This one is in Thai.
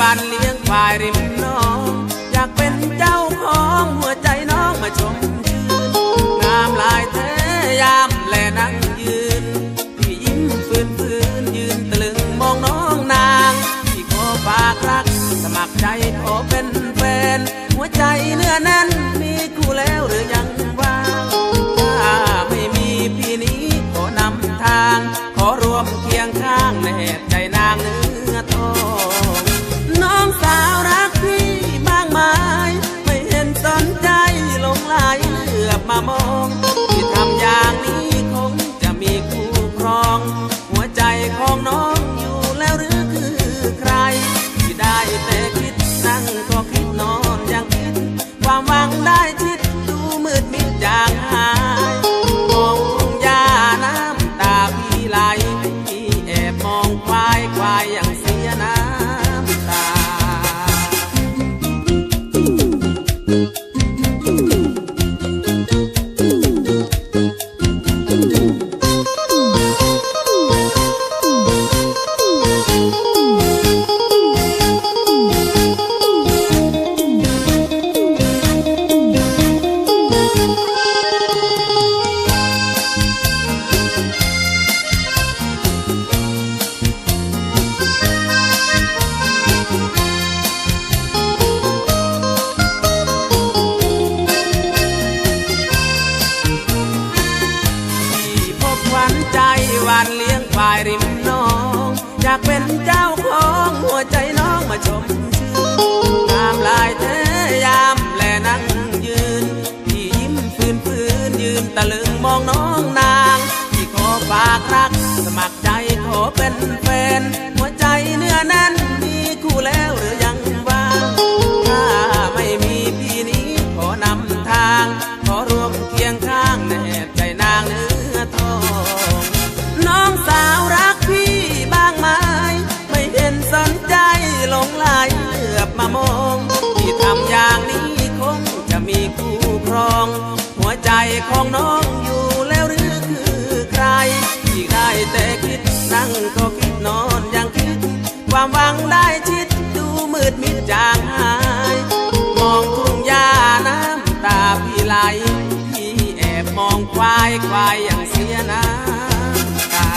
วันเลี้ยงควายริมน้อง อยากเป็นเจ้าของหัวใจน้องมาชมชื่นงามลายแท้ยามแลนั่งยืนพี่ยิ้มฟืนฟืนยืนตะลึงมองน้องนางพี่ขอฝากรัก สมัครใจขอเป็นแฟนหัวใจเนื้อแน่นมีคู่แล้วหรือยัง หัวใจของน้องายริมน้อง อยากเป็นเจ้าของหัวใจน้องมาชมชื่นงามลายแท้ยามแลนั่งยืนที่ยิ้มฟืนฟืนยืนตะลึงมองน้องนางที่ขอฝากรัก สมัครใจขอเป็นแฟน หัวใจเนื้อแน่นมีคู่แล้วหรือยังว่างถ้าไม่มีพี่นี้ขอนำทางขอร ของน้องอยู่แล้วหรือคือใครที่ได้แต่คิดนั่งก็คิดนอนอยังคิด ความหวังได้ชิดดูมืดมิดจางหาย มองทุ่งหญ้าน้ำตาพี่ไหลพี่แอบมองควายควายอย่างเสียน้ำตา